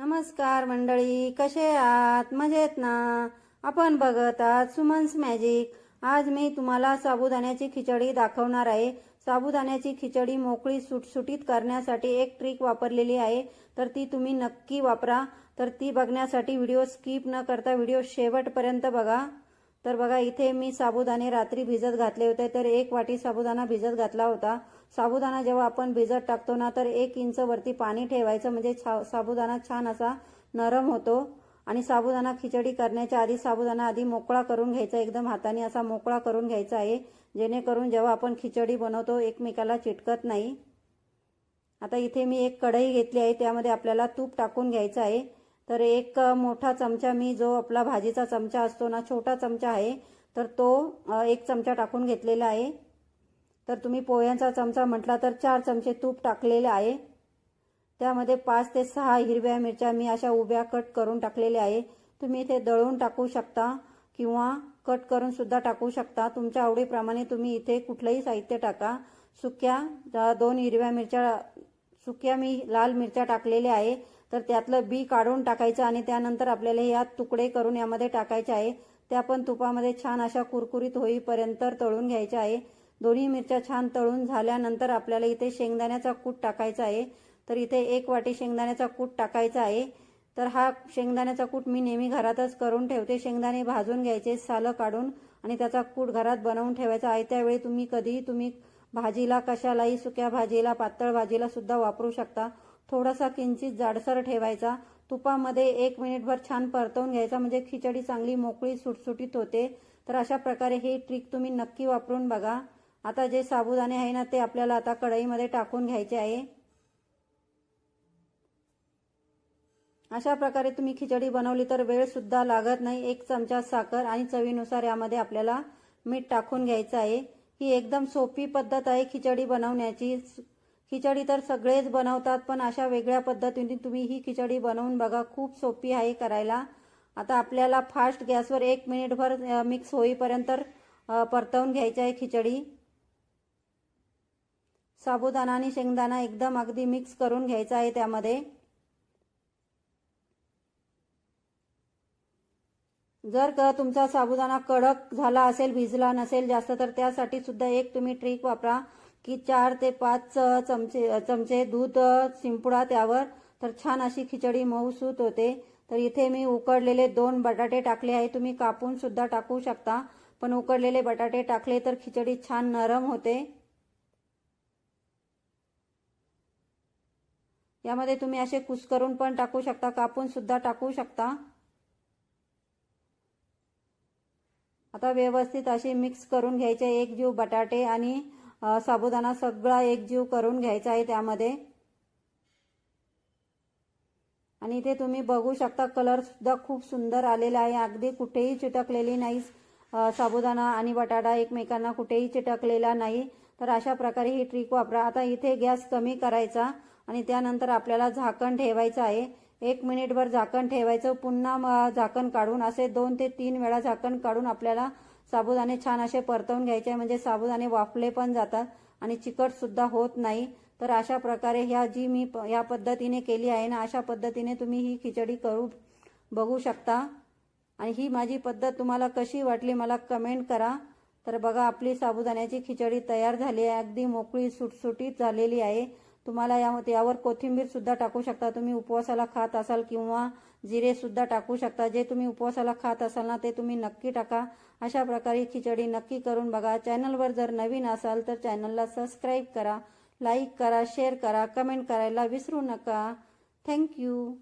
नमस्कार मंडळी कसे आहात? मजेत ना? आपण बघत आहात सुमन्स मॅजिक आज मी तुम्हाला साबुदाण्याची खिचडी दाखवणार आहे. साबुदाण्याची खिचडी मोकळी सुटसुटीत करण्यासाठी एक ट्रिक वापरलेली आहे. तर ती तुम्ही नक्की वापरा. तर ती बघण्यासाठी व्हिडिओ स्किप न करता व्हिडिओ शेवटपर्यंत बघा. तर बघा इथे मी साबुदाणे रात्री भिजत घातले होते तर एक वाटी साबुदाणा भिजत घातला होता. साबुदाणा जेव्हा आपण भिजत टाकतो ना तर एक इंच वरती पाणी ठेवायचं म्हणजे छा- साबुदाणा छान असा नरम होतो. आणि साबुदाणा खिचडी करण्याच्या आधी साबुदाणा आधी मोकळा करून घ्यायचा एकदम हाताने असा मोकळा करून घ्यायचा आहे. जेणेकरून जेव्हा आपण खिचडी बनवतो एकमेकाला चिटकत नाही. आता इथे मी एक कढई घेतली आहे त्यामध्ये आपल्याला तूप टाकून घ्यायचं आहे. तर एक मोठा चमचा मी जो आपला भाजीचा चमचा असतो ना छोटा चमचा आहे तर तो एक चमचा टाकून घेतलेला आहे. तर तुम्ही पोह्यांचा चमचा म्हटला तर चार चमचे तूप टाकलेले आहे. त्यामध्ये पाच ते सहा हिरव्या मिरच्या मी अशा उभ्या कट करून टाकलेल्या आहे. तुम्ही इथे दळून टाकू शकता किंवा कट करून सुद्धा टाकू शकता. तुमच्या आवडीप्रमाणे तुम्ही इथे कुठलंही साहित्य टाका. सुक्या दोन हिरव्या मिरच्या सुक्या मी लाल मिरच्या टाकलेल्या आहे. तर त्यातलं बी काढून टाकायचं आणि त्यानंतर आपल्याला या तुकडे करून यामध्ये टाकायचे आहे. त्या पण तुपामध्ये छान अशा कुरकुरीत होईपर्यंत तळून घ्यायच्या आहे. दोन्ही मिरच्या छान तळून झाल्यानंतर आपल्याला इथे शेंगदाण्याचा कूट टाकायचा आहे. तर इथे एक वाटी शेंगदाण्याचा कूट टाकायचा आहे. तर हा शेंगदाण्याचा कूट मी नेहमी घरातच करून ठेवते. शेंगदाणे भाजून घ्यायचे सालं काढून आणि त्याचा कूट घरात बनवून ठेवायचा आहे. त्यावेळी तुम्ही कधीही तुम्ही भाजीला कशालाही सुक्या भाजीला पातळ भाजीला सुद्धा वापरू शकता. थोडासा किंचित जाडसर ठेवायचा. तुपामध्ये एक मिनिटभर छान परतवून घ्यायचा. म्हणजे खिचडी चांगली मोकळी सुटसुटीत होते. तर अशा प्रकारे ही ट्रिक तुम्ही नक्की वापरून बघा. आता जे साबुदाणे आहे ना ते आपल्याला आता कढईमध्ये टाकून घ्यायचे आहे. अशा प्रकारे तुम्ही खिचडी बनवली तर वेळ सुद्धा लागत नाही. एक चमचा साखर आणि चवीनुसार यामध्ये आपल्याला मीठ टाकून घ्यायचं आहे. ही एकदम सोपी पद्धत आहे खिचडी बनवण्याची. खिचडी तर सगळेच बनवतात पण अशा वेगळ्या पद्धतीने तुम्ही ही खिचडी बनवून बघा. खूप सोपी आहे करायला. आता आपल्याला फास्ट गॅसवर एक मिनिटभर मिक्स होईपर्यंत परतवून घ्यायची आहे खिचडी. साबुदाणा आणि शेंगदाणा एकदम अगदी मिक्स करून घ्यायचा आहे त्यामध्ये. जर का तुमचा साबुदाणा कडक झाला असेल भिजला नसेल जास्त तर त्यासाठी सुद्धा एक तुम्ही ट्रिक वापरा. की चार ते पाच चमचे चमचे दूध शिंपडा त्यावर. तर छान अशी खिचडी मऊसूत होते. तर इथे मी उकडलेले दोन बटाटे टाकले आहे. तुम्ही कापून सुद्धा टाकू शकता. पण उकडलेले बटाटे टाकले तर खिचडी छान नरम होते. यामध्ये तुम्ही असे कुस्करून पण टाकू शकता. कापून सुद्धा टाकू शकता. आता व्यवस्थित अशी मिक्स करून घ्यायचे एक जीव बटाटे आणि साबुदाणा सगळा एकजीव करून घ्यायचा आहे त्यामध्ये. आणि इथे तुम्ही बघू शकता कलर सुद्धा खूप सुंदर आलेला आहे. अगदी कुठेही चिटकलेली नाही साबुदाणा आणि बटाटा एकमेकांना कुठेही चिटकलेला नाही. तर अशा प्रकारे ही ट्रिक वापरा. आता इथे गॅस कमी करायचा आणि त्यानंतर आपल्याला झाकण ठेवायचं आहे. एक मिनिटभर झाकण ठेवायचं. पुन्हा झाकण काढून असे दोन ते तीन वेळा झाकण काढून आपल्याला साबुदाणे छान असे परतवून घ्यायचे म्हणजे साबुदाणे वाफले पण जातात आणि चिकट सुद्धा होत नाही. तर अशा प्रकारे ह्या जी मी प- या पद्धतीने केली आहे ना अशा पद्धतीने तुम्ही ही खिचडी करू बघू शकता. आणि ही माझी पद्धत तुम्हाला कशी वाटली मला कमेंट करा. तर बघा आपली साबुदाण्याची खिचडी तयार झाली आहे. अगदी मोकळी सुटसुटीत झालेली आहे. तुम्हाला या यावर कोथिंबीर सुद्धा टाकू शकता. तुम्ही उपवासाला खात असाल किंवा जिरे सुद्धा टाकू शकता. जे तुम्ही उपवासाला खात असाल ना ते तुम्ही नक्की टाका. अशा प्रकारे खिचडी नक्की करून बघा. चॅनलवर जर नवीन असाल तर चॅनलला सबस्क्राईब करा लाईक करा शेअर करा कमेंट करायला विसरू नका. थँक्यू